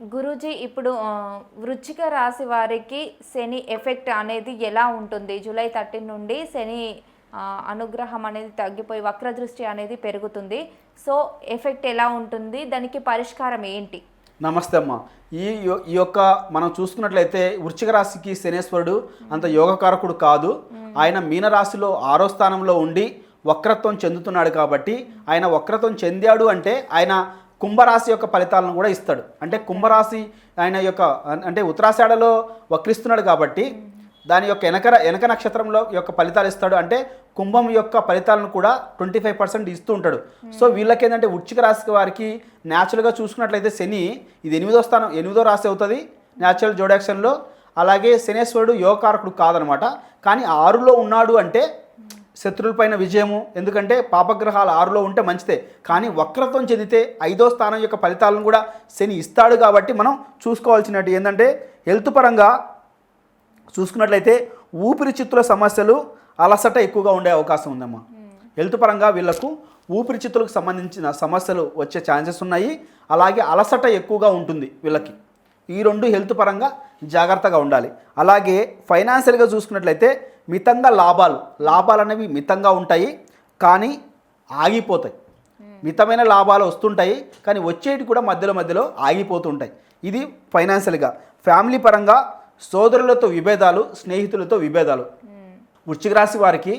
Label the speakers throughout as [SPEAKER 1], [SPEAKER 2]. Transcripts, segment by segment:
[SPEAKER 1] గురూజీ ఇప్పుడు ఆ, వృశ్చిక రాశి వారికి శని ఎఫెక్ట్ అనేది ఎలా ఉంటుంది? జూలై థర్టీన్ నుండి శని అనుగ్రహం అనేది తగ్గిపోయి వక్రదృష్టి అనేది పెరుగుతుంది. సో ఎఫెక్ట్ ఎలా ఉంటుంది? దానికి పరిష్కారం ఏంటి?
[SPEAKER 2] నమస్తే అమ్మ. ఈ ఈ యొక్క మనం చూసుకున్నట్లయితే వృశ్చిక రాశికి శనేశ్వరుడు అంత యోగకారకుడు కాదు. ఆయన మీనరాశిలో ఆరో స్థానంలో ఉండి వక్రత్వం చెందుతున్నాడు కాబట్టి ఆయన వక్రత్వం చెందాడు అంటే ఆయన కుంభరాశి యొక్క ఫలితాలను కూడా ఇస్తాడు. అంటే కుంభరాశి ఆయన యొక్క అంటే ఉత్తరాషాఢలో వక్రిస్తున్నాడు కాబట్టి దాని యొక్క వెనక వెనక నక్షత్రంలో యొక్క ఫలితాలు ఇస్తాడు. అంటే కుంభం యొక్క ఫలితాలను కూడా ట్వంటీ ఫైవ్ పర్సెంట్ ఇస్తూ ఉంటాడు. సో వీళ్ళకి ఏంటంటే వృచ్చిక రాశి వారికి న్యాచురల్గా చూసుకున్నట్లయితే శని ఇది ఎనిమిదో స్థానం ఎనిమిదో రాశి అవుతుంది న్యాచురల్ జోడాక్షన్లో అలాగే శనేశ్వరుడు యోగకారకుడు కాదనమాట. కానీ ఆరులో ఉన్నాడు అంటే శత్రువులపైన విజయము. ఎందుకంటే పాపగ్రహాలు ఆరులో ఉంటే మంచిదే. కానీ వక్రత్వం చెందితే ఐదో స్థానం యొక్క ఫలితాలను కూడా శని ఇస్తాడు కాబట్టి మనం చూసుకోవాల్సినట్టు ఏంటంటే హెల్త్ పరంగా చూసుకున్నట్లయితే ఊపిరితిత్తుల సమస్యలు అలసట ఎక్కువగా ఉండే అవకాశం ఉందమ్మా. హెల్త్ పరంగా వీళ్ళకు ఊపిరిచిత్తులకు సంబంధించిన సమస్యలు వచ్చే ఛాన్సెస్ ఉన్నాయి. అలాగే అలసట ఎక్కువగా ఉంటుంది వీళ్ళకి. ఈ రెండు హెల్త్ పరంగా జాగ్రత్తగా ఉండాలి. అలాగే ఫైనాన్షియల్గా చూసుకున్నట్లయితే మితంగా లాభాలు లాభాలు అనేవి మితంగా ఉంటాయి కానీ ఆగిపోతాయి. మితమైన లాభాలు వస్తుంటాయి కానీ వచ్చేటి కూడా మధ్యలో మధ్యలో ఆగిపోతుంటాయి. ఇది ఫైనాన్షియల్గా. ఫ్యామిలీ పరంగా సోదరులతో విభేదాలు స్నేహితులతో విభేదాలు. వృశ్చిక రాశి వారికి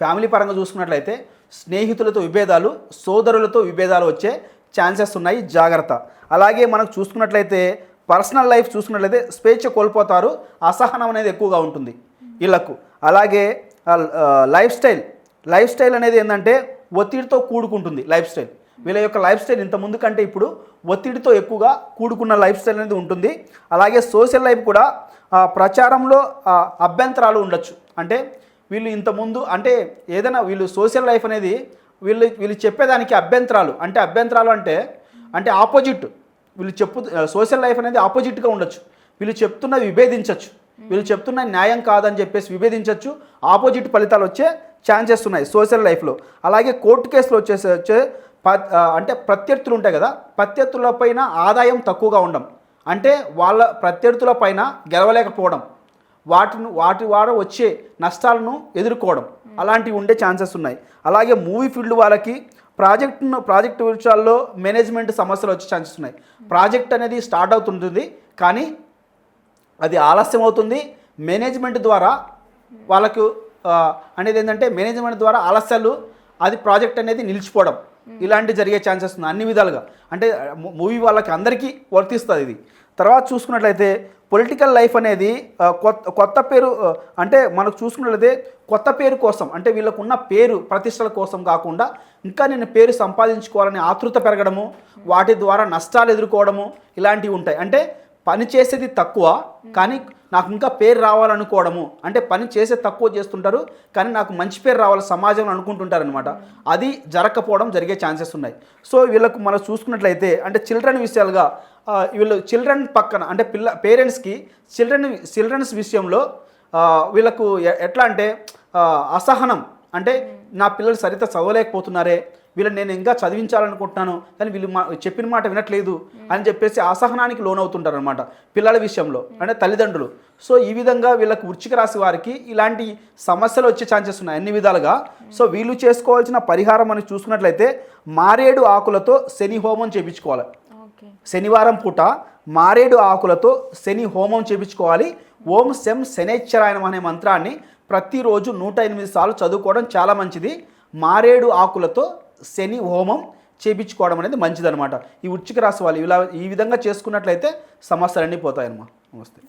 [SPEAKER 2] ఫ్యామిలీ పరంగా చూసుకున్నట్లయితే స్నేహితులతో విభేదాలు సోదరులతో విభేదాలు వచ్చే ఛాన్సెస్ ఉన్నాయి జాగ్రత్త. అలాగే మనకు చూసుకున్నట్లయితే పర్సనల్ లైఫ్ చూసుకున్నట్లయితే స్వేచ్ఛ కోల్పోతారు అసహనం అనేది ఎక్కువగా ఉంటుంది వీళ్ళకు అలాగే లైఫ్ స్టైల్ లైఫ్ స్టైల్ అనేది ఏంటంటే ఒత్తిడితో కూడుకుంటుంది లైఫ్ స్టైల్ వీళ్ళ యొక్క లైఫ్ స్టైల్ ఇంత ముందు కంటే ఇప్పుడు ఒత్తిడితో ఎక్కువగా కూడుకున్న లైఫ్ స్టైల్ అనేది ఉంటుంది. అలాగే సోషల్ లైఫ్ కూడా ప్రచారంలో అభ్యంతరాలు ఉండొచ్చు. అంటే వీళ్ళు ఇంతకుముందు అంటే ఏదైనా వీళ్ళు సోషల్ లైఫ్ అనేది వీళ్ళు వీళ్ళు చెప్పేదానికి అభ్యంతరాలు. అంటే అభ్యంతరాలు అంటే అంటే ఆపోజిట్ వీళ్ళు చెప్పు సోషల్ లైఫ్ అనేది ఆపోజిట్గా ఉండొచ్చు. వీళ్ళు చెప్తున్న విభేదించవచ్చు వీళ్ళు చెప్తున్న న్యాయం కాదని చెప్పేసి విభేదించవచ్చు ఆపోజిట్ ఫలితాలు వచ్చే ఛాన్సెస్ ఉన్నాయి సోషల్ లైఫ్లో. అలాగే కోర్టు కేసులు వచ్చేసి వచ్చే ప- అంటే ప్రత్యర్థులు ఉంటాయి కదా ప్రత్యర్థుల పైన ఆదాయం తక్కువగా ఉండడం అంటే వాళ్ళ ప్రత్యర్థుల పైన గెలవలేకపోవడం. వాటిని వాటి ద్వారా వచ్చే నష్టాలను ఎదుర్కోవడం. అలాంటివి ఉండే ఛాన్సెస్ ఉన్నాయి. అలాగే మూవీ ఫీల్డ్ వాళ్ళకి ప్రాజెక్టును ప్రాజెక్ట్ విషయాల్లో మేనేజ్మెంట్ సమస్యలు వచ్చే ఛాన్సెస్ ఉన్నాయి. ప్రాజెక్ట్ అనేది స్టార్ట్ అవుతుంటుంది. కానీ అది ఆలస్యం అవుతుంది మేనేజ్మెంట్ ద్వారా వాళ్ళకు అనేది ఏంటంటే మేనేజ్మెంట్ ద్వారా ఆలస్యాలు అది ప్రాజెక్ట్ అనేది నిలిచిపోవడం. ఇలాంటి జరిగే ఛాన్సెస్ ఉన్నాయి. అన్ని విధాలుగా. అంటే మూవీ వాళ్ళకి అందరికీ వర్తిస్తుంది ఇది. తర్వాత చూసుకున్నట్లయితే పొలిటికల్ లైఫ్ అనేది కొత్త కొత్త పేరు అంటే మనకు చూసుకున్నట్లయితే కొత్త పేరు కోసం అంటే వీళ్ళకున్న పేరు ప్రతిష్టల కోసం కాకుండా ఇంకా నేను పేరు సంపాదించుకోవాలని ఆతృత పెరగడము వాటి ద్వారా నష్టాలు ఎదుర్కోవడము ఇలాంటివి ఉంటాయి. అంటే పని చేసేది తక్కువ కానీ నాకు ఇంకా పేరు రావాలనుకోవడము. అంటే పని చేసే తక్కువ చేస్తుంటారు కానీ నాకు మంచి పేరు రావాలి సమాజంలో అనుకుంటుంటారనమాట అది జరగకపోవడం జరిగే ఛాన్సెస్ ఉన్నాయి. సో వీళ్ళకు మనం చూసుకున్నట్లయితే అంటే చిల్డ్రన్ విషయాలుగా వీళ్ళు చిల్డ్రన్ పక్కన అంటే పిల్ల పేరెంట్స్కి చిల్డ్రన్ చిల్డ్రన్స్ విషయంలో వీళ్ళకు ఎ- ఎట్లా అంటే అసహనం. అంటే నా పిల్లలు సరిగ్గా చదవలేకపోతున్నారే వీళ్ళని నేను ఇంకా చదివించాలనుకుంటున్నాను కానీ వీళ్ళు మా చెప్పిన మాట వినట్లేదు అని చెప్పేసి అసహనానికి లోనవుతుంటారు అనమాట పిల్లల విషయంలో అంటే తల్లిదండ్రులు. సో ఈ విధంగా వీళ్ళకి వృచ్చిక రాశి వారికి ఇలాంటి సమస్యలు వచ్చే ఛాన్సెస్ ఉన్నాయి అన్ని విధాలుగా. సో వీళ్ళు చేసుకోవాల్సిన పరిహారం అని చూసుకున్నట్లయితే మారేడు ఆకులతో శని హోమం చేయించుకోవాలి శనివారం పూట మారేడు ఆకులతో శని హోమం చేపించుకోవాలి. ఓం శం శనేశ్వరాయనం అనే మంత్రాన్ని ప్రతిరోజు నూట ఎనిమిది సార్లు చదువుకోవడం చాలా మంచిది. మారేడు ఆకులతో శని హోమం చేపించుకోవడం అనేది మంచిదనమాట ఈ ఉచ్చిక రాశి వాళ్ళు ఇలా ఈ విధంగా చేసుకున్నట్లయితే సమస్యలన్నీ పోతాయన్నమా నమస్తే.